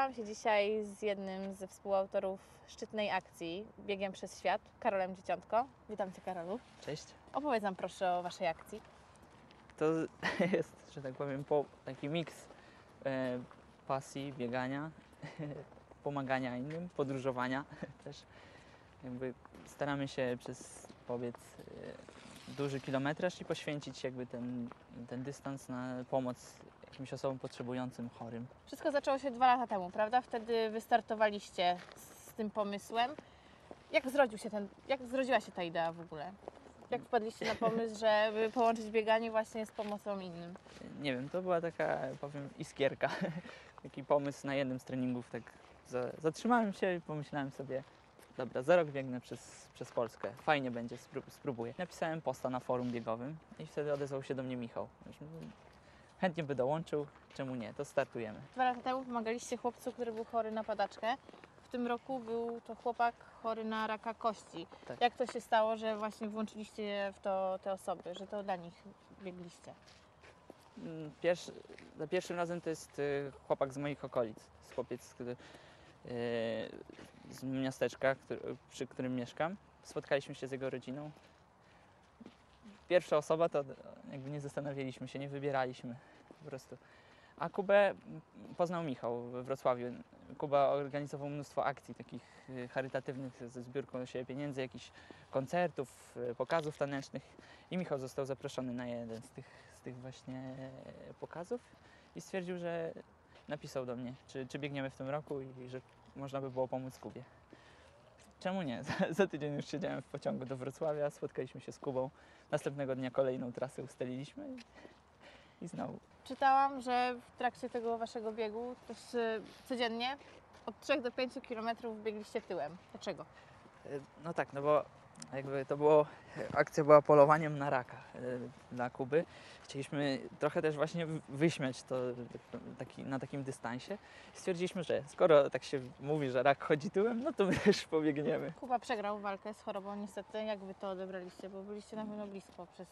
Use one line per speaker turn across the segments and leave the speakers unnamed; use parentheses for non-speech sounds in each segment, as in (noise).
Spotkałam się dzisiaj z jednym ze współautorów szczytnej akcji Biegiem przez Świat, Karolem Dzieciątko. Witam Cię, Karolu.
Cześć.
Opowiedz nam proszę o Waszej akcji.
To (laughs) jest, że tak powiem, po, taki miks e, pasji, biegania, (laughs) pomagania innym, podróżowania (laughs) też. Jakby staramy się przez powiedz e, duży kilometraż i poświęcić jakby ten, ten dystans na pomoc jakimś osobom potrzebującym, chorym.
Wszystko zaczęło się dwa lata temu, prawda? Wtedy wystartowaliście z tym pomysłem. Jak zrodził się ten, jak zrodziła się ta idea w ogóle? Jak wpadliście na pomysł, żeby połączyć bieganie właśnie z pomocą innym?
Nie wiem, to była taka, powiem, iskierka. (laughs) Taki pomysł na jednym z treningów, tak za, zatrzymałem się i pomyślałem sobie, dobra, za rok biegnę przez, przez Polskę, fajnie będzie, spró- spróbuję. Napisałem posta na forum biegowym i wtedy odezwał się do mnie Michał. Chętnie by dołączył, czemu nie, to startujemy.
Dwa lata temu pomagaliście chłopcu, który był chory na padaczkę. W tym roku był to chłopak chory na raka kości.
Tak.
Jak to się stało, że właśnie włączyliście w to te osoby, że to dla nich biegliście?
Mm, Pierwszy, za pierwszym razem to jest y, chłopak z moich okolic, chłopiec który, y, z miasteczka, który, przy którym mieszkam. Spotkaliśmy się z jego rodziną. Pierwsza osoba to jakby nie zastanawialiśmy się, nie wybieraliśmy po prostu. A Kubę poznał Michał we Wrocławiu. Kuba organizował mnóstwo akcji takich y, charytatywnych ze zbiórką siebie pieniędzy, jakichś koncertów, y, pokazów tanecznych. I Michał został zaproszony na jeden z tych, z tych właśnie pokazów i stwierdził, że napisał do mnie, czy, czy biegniemy w tym roku i że można by było pomóc Kubie. Czemu nie? (laughs) Za, za tydzień już siedziałem w pociągu do Wrocławia, spotkaliśmy się z Kubą. Następnego dnia kolejną trasę ustaliliśmy i, i znowu.
Czytałam, że w trakcie tego waszego biegu też y, codziennie od 3 do 5 kilometrów biegliście tyłem. Dlaczego?
E, No tak, no bo jakby to było, akcja była polowaniem na raka e, dla Kuby. Chcieliśmy trochę też właśnie wyśmiać to taki, na takim dystansie. Stwierdziliśmy, że skoro tak się mówi, że rak chodzi tyłem, no to my (laughs) też pobiegniemy.
Kuba przegrał walkę z chorobą niestety. Jak wy to odebraliście? Bo byliście na pewno blisko przez,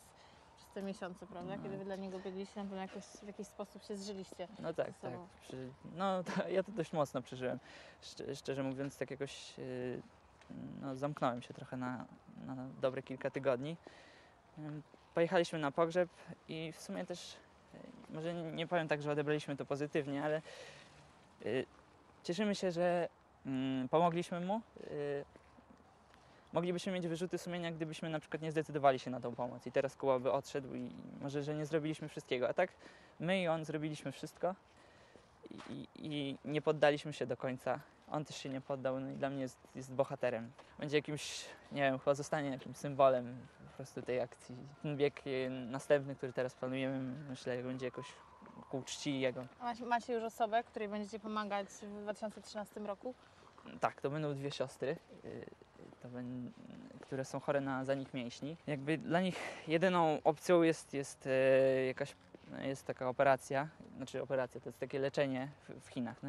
przez te miesiące, prawda?
No.
Kiedy wy dla niego biegliście, na pewno jakoś, w jakiś sposób się zżyliście.
No tak, tak. Przy, no to, (laughs) ja to dość mocno przeżyłem. Szcz, szczerze mówiąc, tak jakoś yy, no, zamknąłem się trochę na, na dobre kilka tygodni. Pojechaliśmy na pogrzeb i w sumie też, yy, może nie powiem tak, że odebraliśmy to pozytywnie, ale yy, cieszymy się, że mm, pomogliśmy mu. Yy, Moglibyśmy mieć wyrzuty sumienia, gdybyśmy na przykład nie zdecydowali się na tą pomoc i teraz Kuba by odszedł i może, że nie zrobiliśmy wszystkiego. A tak my i on zrobiliśmy wszystko i, i nie poddaliśmy się do końca. On też się nie poddał no i dla mnie jest, jest bohaterem. Będzie jakimś, nie wiem, chyba zostanie jakimś symbolem po prostu tej akcji. Ten bieg e, następny, który teraz planujemy, myślę, że będzie jakoś ku czci jego.
A macie, już osobę, której będziecie pomagać w 2013 roku?
Tak, to będą dwie siostry, y, będą, które są chore na zanik mięśni. Jakby dla nich jedyną opcją jest, jest e, jakaś jest taka operacja, znaczy operacja, to jest takie leczenie w, w Chinach. No,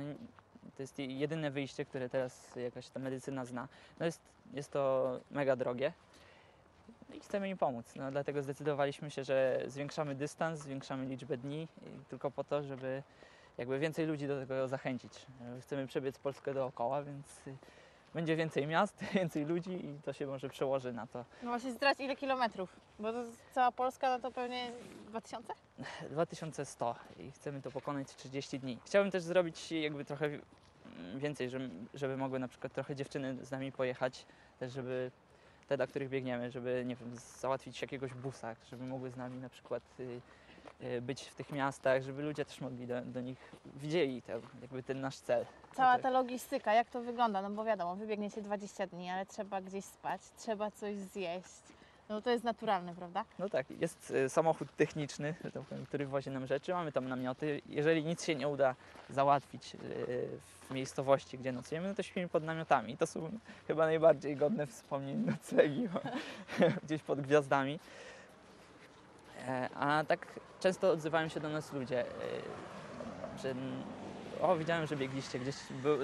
to jest jedyne wyjście, które teraz jakaś ta medycyna zna. No jest, jest to mega drogie No i chcemy im pomóc. No, dlatego zdecydowaliśmy się, że zwiększamy dystans, zwiększamy liczbę dni tylko po to, żeby jakby więcej ludzi do tego zachęcić. Chcemy przebiec Polskę dookoła, więc będzie więcej miast, (laughs) więcej ludzi i to się może przełoży na to.
No właśnie zdrać ile kilometrów? Bo to cała Polska no to pewnie 2000?
2100 i chcemy to pokonać w 30 dni. Chciałbym też zrobić jakby trochę więcej, żeby, żeby mogły na przykład trochę dziewczyny z nami pojechać, też żeby te, dla których biegniemy, żeby nie wiem, załatwić jakiegoś busa, żeby mogły z nami na przykład y, y, być w tych miastach, żeby ludzie też mogli do, do nich widzieli te, jakby ten nasz cel.
Cała ta logistyka, jak to wygląda? No bo wiadomo, wybiegniecie 20 dni, ale trzeba gdzieś spać, trzeba coś zjeść. No to jest naturalne, prawda?
No tak, jest y, samochód techniczny, tak który wozi nam rzeczy, mamy tam namioty. Jeżeli nic się nie uda załatwić y, w miejscowości, gdzie nocujemy, no to śpimy pod namiotami. To są chyba najbardziej godne wspomnień noclegi, (laughs) gdzieś pod gwiazdami. E, A tak często odzywają się do nas ludzie, e, że n- o widziałem, że biegliście, gdzieś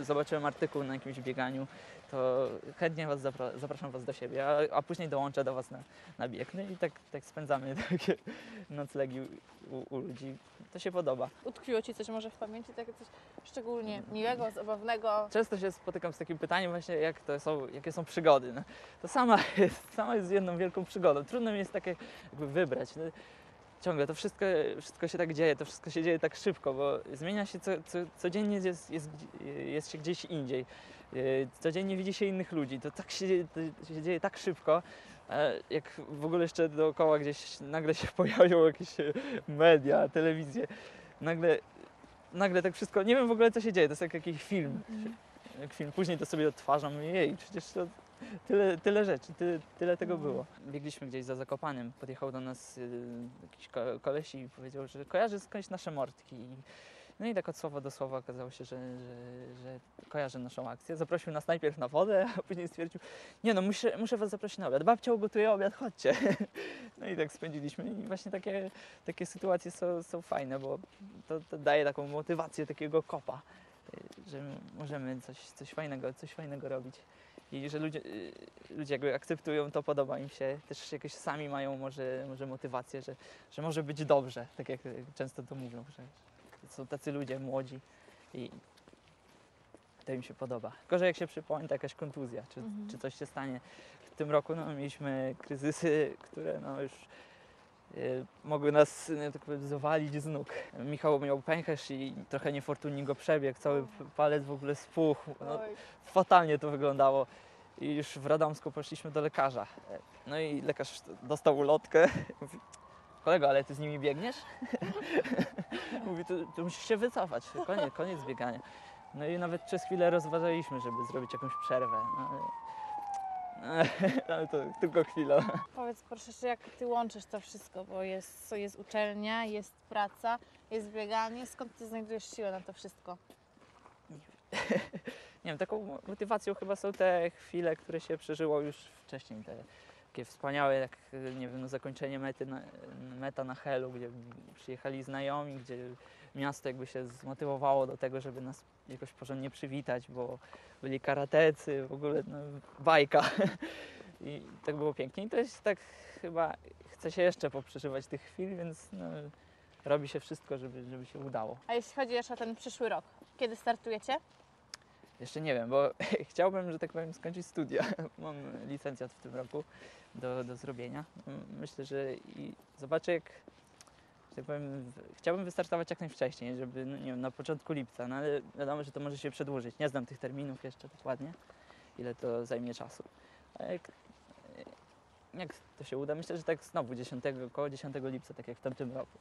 zobaczyłem artykuł na jakimś bieganiu, to chętnie was zapra- zapraszam was do siebie, a, a później dołączę do was na, na bieg. No i tak, tak spędzamy (laughs) takie noclegi u, u ludzi. To się podoba.
Utkwiło Ci coś może w pamięci, takie coś szczególnie miłego, zabawnego?
Często się spotykam z takim pytaniem właśnie, jak to są, jakie są przygody. No, to sama (laughs) jest, sama jest jedną wielką przygodą. Trudno mi jest takie jakby wybrać. No, ciągle to wszystko, wszystko się tak dzieje, to wszystko się dzieje tak szybko, bo zmienia się co, co, codziennie jest, jest, jest się gdzieś indziej. Yy, Codziennie widzi się innych ludzi. To tak się, to się dzieje tak szybko. e, Jak w ogóle jeszcze dookoła gdzieś nagle się (laughs) pojawią jakieś e, media, telewizje, nagle, nagle tak wszystko, nie wiem w ogóle co się dzieje, to jest jak jakiś film film. Później to sobie odtwarzam i jej, przecież to tyle, tyle rzeczy, tyle, tyle tego było. Biegliśmy gdzieś za Zakopanem, podjechał do nas y, jakiś ko- koleś i powiedział, że kojarzy skądś nasze mordki. No i tak od słowa do słowa okazało się, że, że, że kojarzy naszą akcję. Zaprosił nas najpierw na wodę, a później stwierdził, nie no, muszę, muszę was zaprosić na obiad. Babcia ugotuje obiad, chodźcie. (laughs) No i tak spędziliśmy i właśnie takie, takie sytuacje są, są fajne, bo to, to daje taką motywację, takiego kopa że możemy coś, coś fajnego, coś fajnego robić. I że ludzie, y, ludzie jakby akceptują to, podoba im się, też jakieś sami mają może, może motywację, że, że może być dobrze, tak jak często to mówią, że są tacy ludzie młodzi i to im się podoba. Gorzej jak się przypomina jakaś kontuzja, czy,
Mhm.
czy coś się stanie. W tym roku no, mieliśmy kryzysy, które no, już mogły nas no, tak powiem, zawalić z nóg. Michał miał pęcherz i trochę niefortunnie go przebiegł, cały palec w ogóle spuchł. No, fatalnie to wyglądało. I już w Radomsku poszliśmy do lekarza. No i lekarz dostał ulotkę. Mówi, kolego, ale ty z nimi biegniesz? (laughs) Mówi, to, to musisz się wycofać. Koniec, koniec biegania. No i nawet przez chwilę rozważaliśmy, żeby zrobić jakąś przerwę. No, (laughs) ale, to tylko chwila.
Powiedz proszę, jak Ty łączysz to wszystko, bo jest, jest uczelnia, jest praca, jest bieganie, skąd Ty znajdujesz siłę na to wszystko? (laughs)
Nie wiem, taką mo- motywacją chyba są te chwile, które się przeżyło już wcześniej. Te takie wspaniałe, jak nie wiem, no, zakończenie mety na, meta na Helu, gdzie przyjechali znajomi, gdzie miasto jakby się zmotywowało do tego, żeby nas jakoś porządnie przywitać, bo byli karatecy, w ogóle no, bajka. (laughs) I tak było pięknie. I to jest tak chyba, chce się jeszcze poprzeżywać tych chwil, więc no, robi się wszystko, żeby, żeby się udało.
A jeśli chodzi jeszcze o ten przyszły rok, kiedy startujecie?
Jeszcze nie wiem, bo (laughs) chciałbym, że tak powiem, skończyć studia. (laughs) Mam licencjat w tym roku do, do zrobienia. Myślę, że i zobaczę jak, tak powiem, chciałbym wystartować jak najwcześniej, żeby, no nie wiem, na początku lipca, no ale wiadomo, że to może się przedłużyć. Nie znam tych terminów jeszcze dokładnie, ile to zajmie czasu. Jak, jak to się uda? Myślę, że tak znowu 10, około 10 lipca, tak jak w tamtym roku.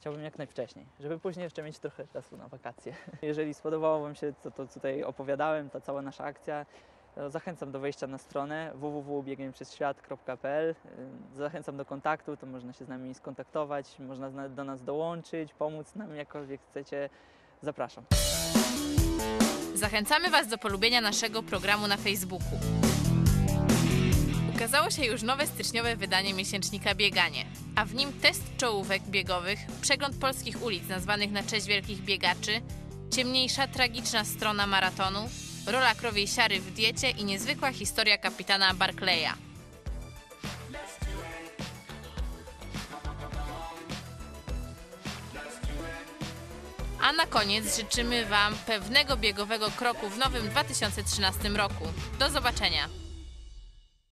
Chciałbym jak najwcześniej, żeby później jeszcze mieć trochę czasu na wakacje. (laughs) Jeżeli spodobało Wam się to, co tutaj opowiadałem, ta cała nasza akcja, zachęcam do wejścia na stronę www.biegniemprzeświat.pl. Zachęcam do kontaktu, to można się z nami skontaktować, można do nas dołączyć, pomóc nam jakkolwiek chcecie. Zapraszam.
Zachęcamy Was do polubienia naszego programu na Facebooku. Ukazało się już nowe styczniowe wydanie miesięcznika Bieganie, a w nim test czołówek biegowych, przegląd polskich ulic nazwanych na cześć wielkich biegaczy, ciemniejsza, tragiczna strona maratonu, rola krowiej siary w diecie i niezwykła historia kapitana Barclaya. A na koniec życzymy Wam pewnego biegowego kroku w nowym 2013 roku. Do zobaczenia!